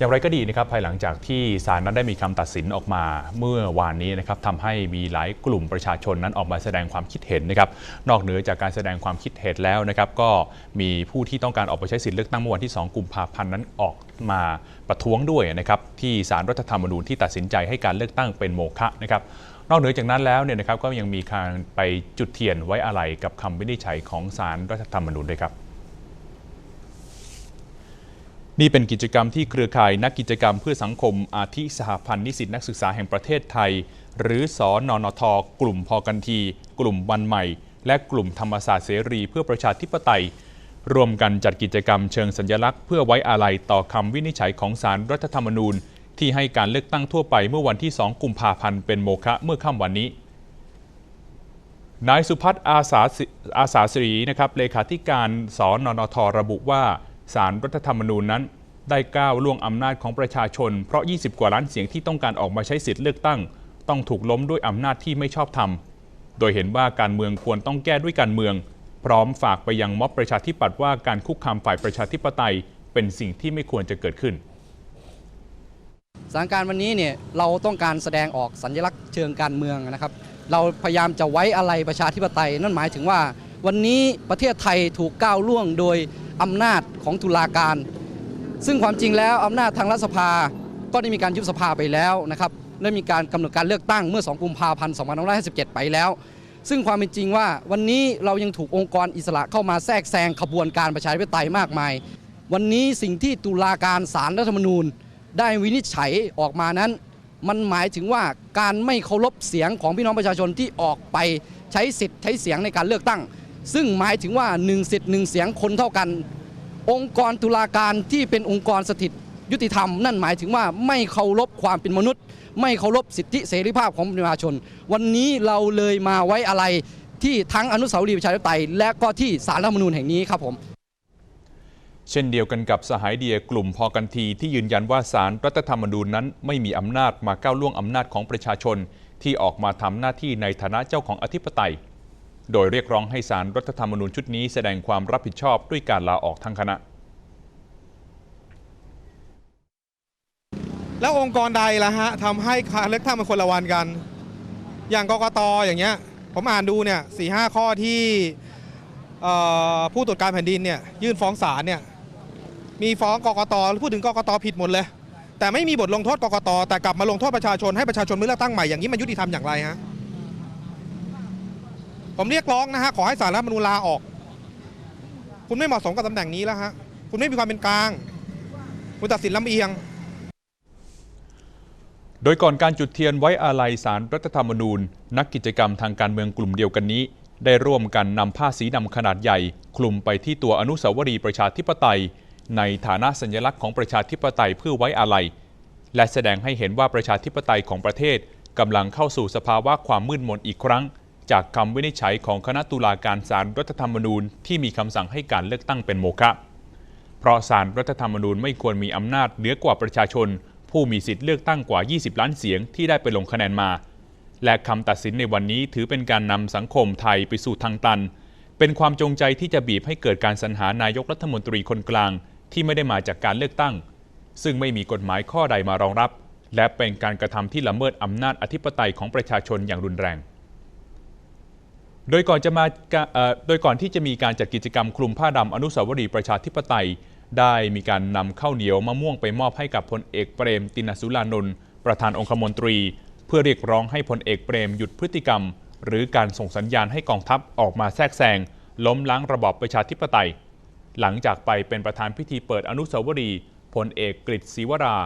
อย่างไรก็ดีนะครับภายหลังจากที่ศาลนั้นได้มีคำตัดสินออกมาเมื่อวานนี้นะครับทำให้มีหลายกลุ่มประชาชนนั้นออกมาแสดงความคิดเห็นนะครับนอกเหนือจากการแสดงความคิดเห็นแล้วนะครับก็มีผู้ที่ต้องการออกไปใช้สิทธิเลือกตั้งเมื่อวันที่ 2 กุมภาพันธ์นั้นออกมาประท้วงด้วยนะครับที่ศาลรัฐธรรมนูญที่ตัดสินใจให้การเลือกตั้งเป็นโมฆะนะครับนอกเหนือจากนั้นแล้วเนี่ยนะครับก็ยังมีการไปจุดเทียนไว้อะไรกับคำวินิจฉัยของศาลรัฐธรรมนูญด้วยครับ นี่เป็นกิจกรรมที่เครือข่ายนักกิจกรรมเพื่อสังคมอาทิสหพันธ์นิสิตนักศึกษาแห่งประเทศไทย หรือสอนอนทกลุ่มพอกันที กลุ่มวันใหม่ และกลุ่มธรรมศาสตร์เสรีเพื่อประชาธิปไตยรวมกันจัดกิจกรรมเชิงสัญลักษณ์เพื่อไว้อาลัยต่อคำวินิจฉัยของศาลรัฐธรรมนูญ ที่ให้การเลือกตั้งทั่วไปเมื่อวันที่ 2 กุมภาพันธ์เป็นโมฆะเมื่อค่ำวันนี้นายสุพัฒน์อาสาสิอาสาศรีนะครับเลขาธิการสอนนทระบุว่า สารรัฐธรรมนูญนั้น ได้ก้าวล่วงอำนาจของประชาชน เพราะ 20 กว่าล้านเสียงที่ต้องการออกมาใช้สิทธิ์เลือกตั้ง ต้องถูกล้มด้วยอำนาจที่ไม่ชอบธรรม โดยเห็นว่าการเมืองควรต้องแก้ด้วยการเมือง พร้อมฝากไปยังม็อบประชาธิปัตย์ว่าการคุกคามฝ่ายประชาธิปไตย เป็นสิ่งที่ไม่ควรจะเกิดขึ้นสถานการณ์วันนี้เนี่ยเราต้องการแสดงออกสัญลักษณ์เชิงการเมืองนะครับ เราพยายามจะไว้อะไรประชาธิปไตย นั่นหมายถึงว่า วันนี้ประเทศไทยถูกก้าวล่วงโดย อำนาจของตุลาการ ซึ่งความจริงแล้วอำนาจทางรัฐสภาก็ได้มีการยุบสภาไปแล้วนะครับและมีการกำหนดการเลือกตั้งเมื่อ 2 กุมภาพันธ์ 2557 ไปแล้ว ซึ่งความเป็นจริงว่าวันนี้เรายังถูกองค์กรอิสระเข้ามาแทรกแซงขบวนการประชาธิปไตยมากมาย วันนี้สิ่งที่ตุลาการศาลรัฐธรรมนูญ ได้วินิจฉัยออกมานั้น มันหมายถึงว่าการไม่เคารพเสียงของพี่น้องประชาชนที่ออกไปใช้สิทธิ์ใช้เสียงในการเลือกตั้ง ซึ่งหมายถึงว่า1สิทธิ์หนึ่งเสียงคนเท่ากัน องค์กรตุลาการที่เป็นองค์กรสถิตยุติธรรม นั่นหมายถึงว่าไม่เคารพความเป็นมนุษย์ ไม่เคารพสิทธิเสรีภาพของประชาชน วันนี้เราเลยมาไว้อะไรที่ทั้งอนุสาวรีย์ประชาธิปไตย และก็ที่ศาลรัฐมนูญแห่งนี้ครับผม เช่นเดียวกันกับสหายเดียกลุ่มพอกันทีที่ยืนยันว่าสารรัฐธรรมนูญนั้น ไม่มีอำนาจมาก้าวล่วงอำนาจของประชาชน ที่ออกมาทำหน้าที่ในฐานะเจ้าของอธิปไตย โดยเรียกร้องให้สารรัฐธรรมนูญชุดนี้แสดงความรับผิดชอบด้วยการลาออกทั้งคณะ แล้วองค์กรใดล่ะฮะทำให้การเลือกตั้งมันคนละวันกัน อย่างกกตอย่างเงี้ยผมอ่านดูเนี่ยสี่ห้าข้อที่ผู้ตรวจการแผ่นดินเนี่ยยื่นฟ้องศาลเนี่ยมีฟ้องกกตพูดถึงกกตผิดหมดเลย แต่ไม่มีบทลงโทษกกตแต่กลับมาลงโทษประชาชนให้ประชาชนไม่เลือกตั้งใหม่อย่างนี้มันยุติธรรมอย่างไรฮะ ผมเรียกร้องนะฮะขอให้ศาลรัฐมนูญลาออก คุณไม่เหมาะสมกับตำแหน่งนี้แล้วฮะคุณไม่มีความเป็นกลาง คุณตัดสินลำเอียง โดยก่อนการจุดเทียนไว้อาลัยสารรัฐธรรมนูญ นักกิจกรรมทางการเมืองกลุ่มเดียวกันนี้ ได้ร่วมกันนำผ้าสีดำขนาดใหญ่ คลุมไปที่ตัวอนุสาวรีย์ประชาธิปไตย ในฐานะสัญลักษณ์ของประชาธิปไตยเพื่อไว้อาลัย และแสดงให้เห็นว่าประชาธิปไตยของประเทศกำลังเข้าสู่สภาวะความมืดมนอีกครั้ง จากคำวินิจฉัยของคณะตุลาการศาลรัฐธรรมนูญที่มีคำสั่งให้การเลือกตั้งเป็นโมฆะเพราะสารรัฐธรรมนูญไม่ควรมีอำนาจเหนือกว่าประชาชน ผู้มีสิทธิ์เลือกตั้งกว่า 20 ล้านเสียงที่ได้ไปลงคะแนนมา และคำตัดสินในวันนี้ถือเป็นการนำสังคมไทยไปสู่ทางตัน เป็นความจงใจที่จะบีบให้เกิดการสรรหานายกรัฐมนตรีคนกลาง ที่ไม่ได้มาจากการเลือกตั้ง ซึ่งไม่มีกฎหมายข้อใดมารองรับ และเป็นการกระทำที่ละเมิดอำนาจอธิปไตยของประชาชนอย่างรุนแรง โดยก่อนจะมาโดยก่อนที่จะมีการจัดกิจกรรมคลุมผ้าดำอนุสาวรีย์ประชาธิปไตย ได้มีการนำข้าวเหนียวมะม่วงไปมอบให้กับพลเอกเปรมตินสุรานนท์ประธานองคมนตรี เพื่อเรียกร้องให้พลเอกเปรมหยุดพฤติกรรม หรือการส่งสัญญาณให้กองทัพออกมาแทรกแซงล้มล้างระบอบประชาธิปไตย หลังจากไปเป็นประธานพิธีเปิดอนุสาวรีย์พลเอกกฤษศรีวรา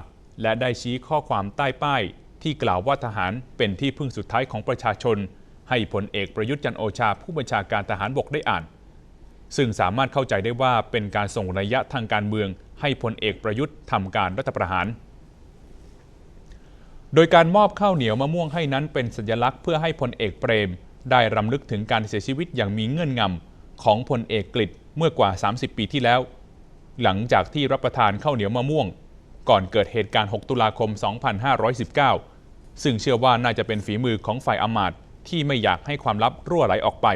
และได้ชี้ข้อความใต้ป้าย ที่กล่าวว่าทหารเป็นที่พึ่งสุดท้ายของประชาชน ให้พลเอกประยุทธ์จันโอชาผู้บัญชาการทหารบกได้อ่าน ซึ่งสามารถเข้าใจได้ว่าเป็นการส่งระยะทางการเมือง ให้พลเอกประยุทธ์ทำการรัฐประหาร โดยการมอบข้าวเหนียวมะม่วงให้นั้นเป็นสัญลักษณ์เพื่อให้พลเอกเปรม ได้รำลึกถึงการเสียชีวิตอย่างมีเงื่อนงำของพลเอกกฤษเมื่อกว่า 30 ปีที่แล้ว หลังจากที่รับประทานข้าวเหนียวมะม่วง ก่อนเกิดเหตุการณ์ 6 ตุลาคม 2519 ซึ่งเชื่อว่าน่าจะเป็นฝีมือของฝ่ายอมาตย ที่ไม่อยากให้ความลับรั่วไหลออกไป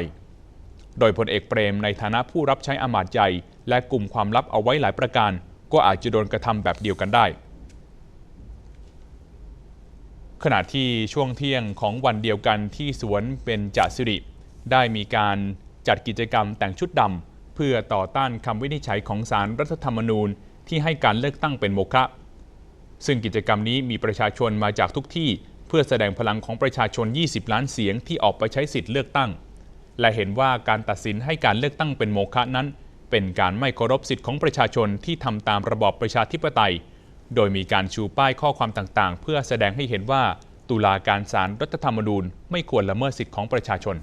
โดยพลเอกเปรมในฐานะผู้รับใช้อมาตย์ใหญ่และกลุ่มความลับเอาไว้หลายประการ ก็อาจจะโดนกระทำแบบเดียวกันได้ ขณะที่ช่วงเที่ยงของวันเดียวกันที่สวนเป็นจัสิริ ได้มีการจัดกิจกรรมแต่งชุดดำเพื่อต่อต้านคำวินิจฉัยของศารรัฐธรรมนูญที่ให้การเลือกตั้งเป็นโมฆะซึ่งกิจกรรมนี้มีประชาชนมาจากทุกที่ เพื่อแสดงพลังของประชาชน 20 ล้านเสียงที่ออกไปใช้สิทธิ์เลือกตั้ง และเห็นว่าการตัดสินให้การเลือกตั้งเป็นโมฆะนั้น เป็นการไม่เคารพสิทธิ์ของประชาชนที่ทำตามระบอบประชาธิปไตย โดยมีการชูป้ายข้อความต่างๆ เพื่อแสดงให้เห็นว่าตุลาการศาลรรัฐธรรมนูญไม่ควรละเมิดสิทธิของประชาชน